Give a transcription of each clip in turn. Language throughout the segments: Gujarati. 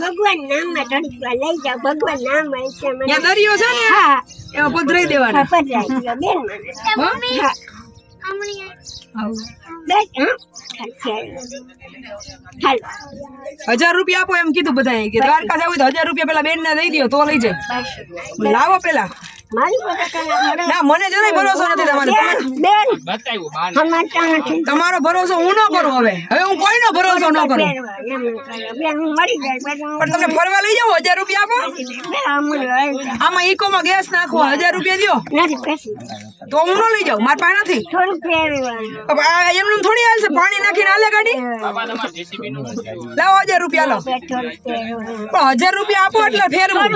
ભગવાન નામમાં તડકા લઈ જાઓ. ભગવાન નામ છે મને. દરિયો છે ને? હા. પધરાઈ દેવાના. બેન મને. હજાર રૂપિયા આપો એમ કીધું બધા કે દ્વારકા જવું તો હજાર રૂપિયા પેલા બેન ને દઈ દો તો લઈ જાય. લાવો પેલા. ના મને જરાય ભરોસો નથી તમારો બેન સમાચાર નથી. તમારો ભરોસો હું ન કરું હવે? હવે હું કોઈનો ભરોસો ન કરું? પણ તમને ફરવા લઈ જાઓ હજાર રૂપિયા આપો? આમ આમાં ઈકોમાં ગેસ નાખો હજાર રૂપિયા દો તો હું ન લઈ જાઉં મારા પાસે નથી. એમનેમ થોડી હાલશે પાણી નાખીને હાલે ગાડી? લાવો હજાર રૂપિયા લો. પણ હજાર રૂપિયા આપો એટલે ફેરવું.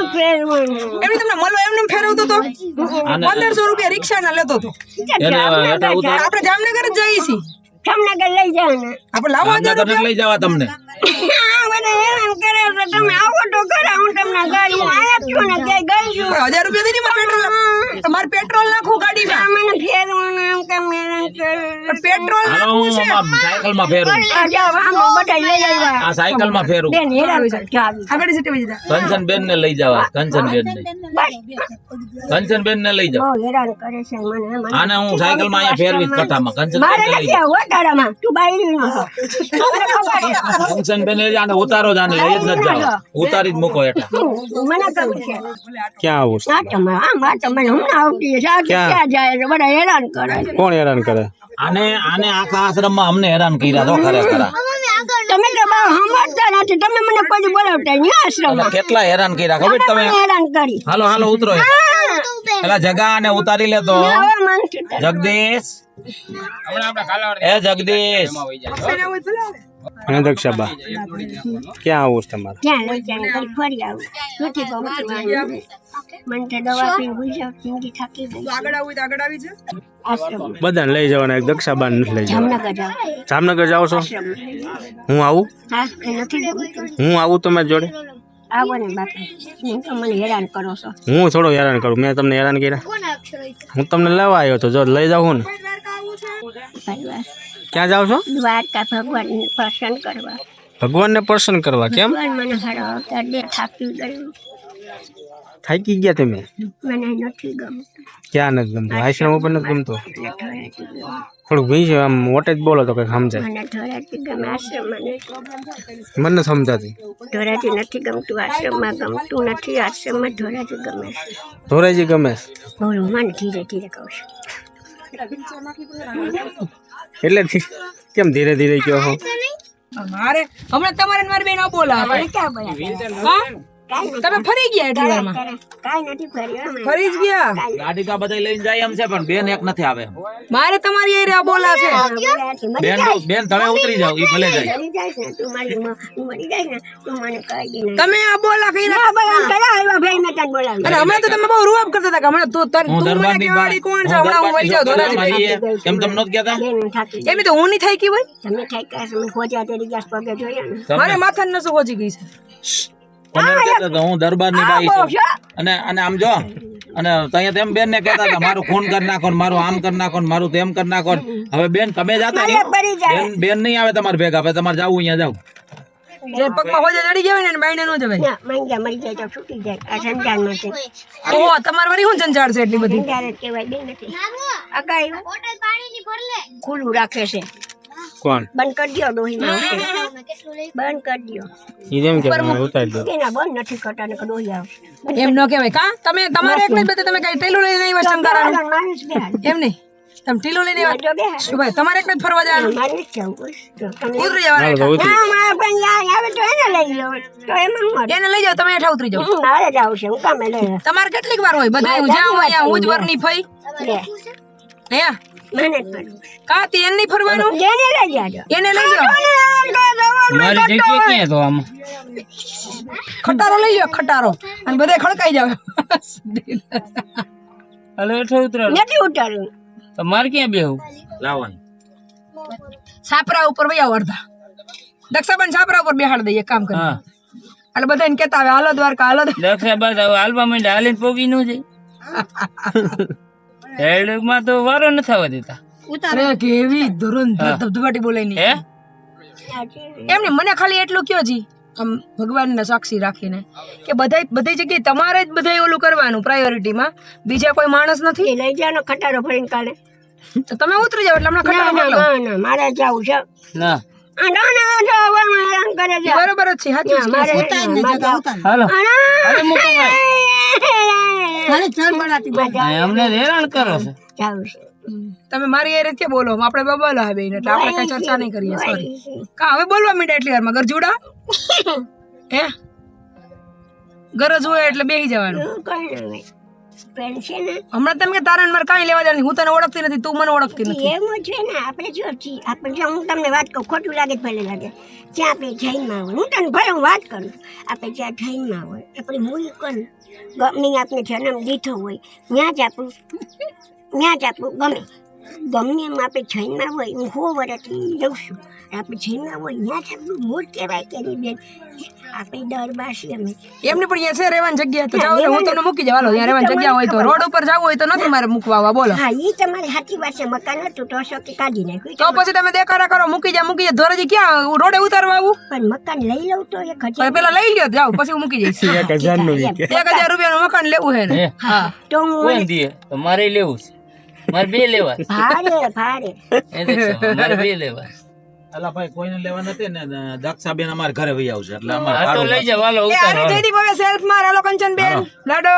એમની તમને મળો એમને ફેરવતો તો? પંદરસો રૂપિયા રિક્ષા ના લેતો હતો. આપણે જામનગર જ જઈએ છીએ. જામનગર લઈ જવાના. ને આપણે લાવવા જામનગર લઈ જવા તમને. હજાર રૂપિયા દીધી મારે પેટ્રોલ તમારે પેટ્રોલ નાખવું ગાડીમાં. પેટ્રોલ નાખવું હું છે. સાયકલ સાયકલમાં ફેરું. આ જાઓ આમાં બધા લઈ આવ્યા. આ સાયકલમાં ફેરું. આગળ જતે બીજા કંચન બેન ને લઈ જવા કંચન બેન ને કંચન બેન ને લઈ જાઓ. બહુ હેરાન કરે છે મને મને આને હું સાયકલમાં અહીંયા ફેરવીશ કટામાં કંચન મારે બેન લઈ નથી ઓટાડામાં તું હો. જાઓ કંચન બેન લઈ જાને ઉતારો જાને લઈ જ ન જાવ ઉતારી જ મૂકો એટલે. મને કહું છે. ક્યાં આવું? આ આમ આ તમને હમણાં આવતી છે. ક્યાં? જાય બધા હેરાન કરે છે. કોણ હેરાન કરે? આને આને આખા આશ્રમમાં અમને હેરાન કર્યા તો ખરેખર તમે તો બહુ સમજતા નથી. તમે મને કોઈ બોલાવતા નહીં આશ્રમ કેટલા હેરાન કર્યા ખબર તમે હેરાન કરી. હાલો હાલો ઉતરો પેલા જગા અને ઉતારી લે તો હવે માનશું તો. જગદીશ. એ જગદીશ. અને દક્ષાબા. ક્યાં આવું છે તમારે? ક્યાં લઈ જાય ફરી આવું. નથી ગમતું મને તો દવા પી ગુજર જિંદગી થાકી ગઈ. આગળ આવું તો આગળ આવી છે બધાને લઈ જવાના એક દક્ષાબા નથી લઈ જવા જામનગર જાવ જાઓ છો? હું આવું? હું આવું તમારી જોડે? આવો ને બાપા હું તો મને હેરાન કરો છો. હું થોડો હેરાન કરું મેં તમને હેરાન કર્યા. હું તમને લેવા આવ્યો તો જો લઈ જાઉં ને. ક્યાં જાવ છો? દ્વારકા ભગવાનને પસંદ કરવા. ભગવાનને પ્રસન્ન કરવા કેમ? મને થાકી ગયું થાકી ગયા તમે? મને નથી ગમતું. ક્યાં નથી ગમતું? આશ્રમ ઉપર નથી ગમતું? થોડુંક ભાઈ છે આમ મોટે જ બોલો તો કંઈક સમજાય. મને થોડાથી ગમે આશ્રમમાં નથી મને સમજાતી. ધોરાજી નથી ગમતું આશ્રમમાં ગમતું નથી આશ્રમમાં ધોરાજી ગમે છે. ધોરાજી ગમે છે. બોલું મને ધીરે ધીરે કહું છું. એટલે કેમ ધીરે ધીરે કયો છો? મારે હમણાં તમારે ને મારી બેન બોલા ક્યાં બોલાવે? તમે ફરી ગયા એટલી વારમાં કાંઈ નથી ફર્યો ફરી જ ગયા? ગાડી કા બધા લઈને જાય એમ છે પણ બેન એક નથી આવે. મારે તમારી એ આ બોલા છે. બેન બેન તમે ઉતરી જાઓ ઈ ભલે જાય મરી જાય ને તું મારી મરી જાય ને તું મને કહી દે. તમે આ બોલા કઈ ના ભાઈ આમ કયા આવ્યા ભાઈ મેં તને બોલા અને હમણાં તો તમે બહુ રૂઆબ કરતા હતા કે હમણાં તું તાર- તું મને કહેવાડી કોણ છે? હમણાં હું વહી જાવ ધોરાજી કેમ મારી એમ તમે નહોત કહેતા. એમ તો હું નહીં થઈ ગઈ ભાઈ તમે થાય કે હું ખોજા તેરી ગેસ પગે જોયા મારે માથા નસો ખોજી ગઈ છે. તમે એમ કહેતા હતા, હું દરબારની બાઈ છું. અને અને આમ જો. અને ત્યાં તેમ બેન ને કહેતા હતા મારું ખૂન કરી નાખો મારું આમ કરી નાખો મારું તેમ કરી નાખો હવે બેન તમે જાતા. બેન બેન નહીં આવે તમારે ભેગા હવે તમારે જવું અહીંયા જાવ જે પગમાં હોજે ચડી જાય ને એને જવાય. ના માંગ્યા મરી જાય તો છૂટી જાય. આ સંજાનમાં છે. ઓહો તમારે શું જંજાળ છે એટલી બધી? સંજાર જ કહેવાય બે નથી. અગાઈ ખુલ્લું રાખે છે. કોણ? બંધ કરી દો ડોહીમાં બંધ કરી દો એ જેમ કે મને ઉતારી દો એના બંધ નથી કરતા ને ડોહી આવશે એમ ન કહેવાય. કા? તમે તમારે એકલે બધે તમે કઈ ટેલું લઈને આવ્યા વસન મારું એમ નહીં? તમે ટીલો લઈને આવ્યા? શું ભાઈ તમારે એકલે ફરવા જવાનું? જવું ઉતરી જવાનું આવે એને લઈ એમાં જાઓ તમે હેઠા ઉતરી જાવ તમારે કેટલીક વાર હોય? બધા હું જ્યાં હોય ત્યાં હું જ વરની ફઈ. અહીંયા મને જ કા તે એને નહીં ફરવાનું? લઈ જાજો. એને લઈ જાઓ. મારી જગ્યા ક્યાં તો આમ? ખટારો લઈ જાઓ ખટારો. અને બધે ખડકાઈ જાવ ઉતરો નથી તો મારે ક્યાં બેહું લાવવાની. છાપરા ઉપર વયા અડધા દક્ષાબન છાપરા ઉપર બેહાડ દઈએ કામ કરી. હા. એટલે બધા એને કેતા આવે હાલો દ્વારકા હાલો દ્વારકા. દક્ષા હવે હાલવા માંડે હાલીને પોગી નું છે હેડમાં તો વારો ન થવા દેતા. અરે કેવી ધુરંધર ધબધબાટી બોલે ની. હે? એમને મને ખાલી એટલું કયો જી? આમ ભગવાનને સાક્ષી રાખીને. કે બધા બધી જગ્યાએ તમારે જ બધા ઓલું કરવાનું પ્રાયોરિટીમાં બીજા કોઈ માણસ નથી? લઈ જાનો ખટારો ફરીને કાલે. તો તમે ઉતરી જાવ એટલે હમણાં ખટારો ના ભરી લો. મારે જાવું છે. ના. બરોબર જ છે જાવું. હાલો. અરે મૂકો ભાઈ હાલે ચાલ બોલાતી મજા અમને હેરાન કરો છો. જાવું તમે મારી એ રીતે બોલો આપણે બબલ હવે એટલે આપણે કઈ ચર્ચા નહીં કરીએ સોરી કા હવે બોલવા માંડ્યા એટલી વારમાં ગરજુડા હે? ગરજ હોય એટલે બેસી જવાનું. પણ છે ને હમણાં તમે તારા મારે કાંઈ લેવા દેવાની હું તને ઓળખતી નથી તું મને ઓળખતી નથી. એમ છે ને આપણે જો છીએ આપણે જો હું તમને વાત કહું ખોટું લાગે ભલે લાગે. જ્યાં આપણે જૈનમાં હોય હું તને ભલે હું વાત કરું આપણે જ્યાં જૈનમાં હોય આપણે મૂળ કોણ? ગમે આપણે જન્મ દીધો હોય ત્યાં જ આપણું ત્યાં જ આપણું ગમે. ગમે એમ આપણે જૈનમાં હોય હું હો વર્ષથી જઉં છું. આપણે જૈનમાં હોય ત્યાં જ આપણું મૂળ કહેવાય કે નહીં બેન. આપણે દરબાર છીએ અમે એમને પણ અહીંયા છે રહેવાની જગ્યા તો જાઓ હું તમને મૂકી જાવ અહીંયા રહેવાની જગ્યા હોય તો. રોડ ઉપર જવું હોય તો નથી મારે મૂકવા આવવા બોલો. હા એ તમારી સાચી વાત છે મકાન હતું તો શોકે કાઢી નાખ્યું તો પછી તમે દેખાડા કરો મૂકી જા મૂકી જા. ધોરજી ક્યાં રોડે ઉતારવા આવું? પણ મકાન લઈ લઉં તો એક હજાર પેલા લઈ લ્યો જાઓ પછી હું મૂકી જઈશ. એક હજાર રૂપિયાનું મકાન લેવું હે ને? હા. તો હું કોણ દે? તો મારે લેવું છે. મારે બે લેવા. ભારે ભારે. મારે બે લેવા. અલા ભાઈ કોઈને લેવા નથી ને દક્ષા બેન અમારે ઘરે વહી આવશે એટલે અમારે તો લઈ જાવ હાલો ઉતારો. જયદીપ હવે સેલ્ફ માર હાલો કંચન બેન લાડો.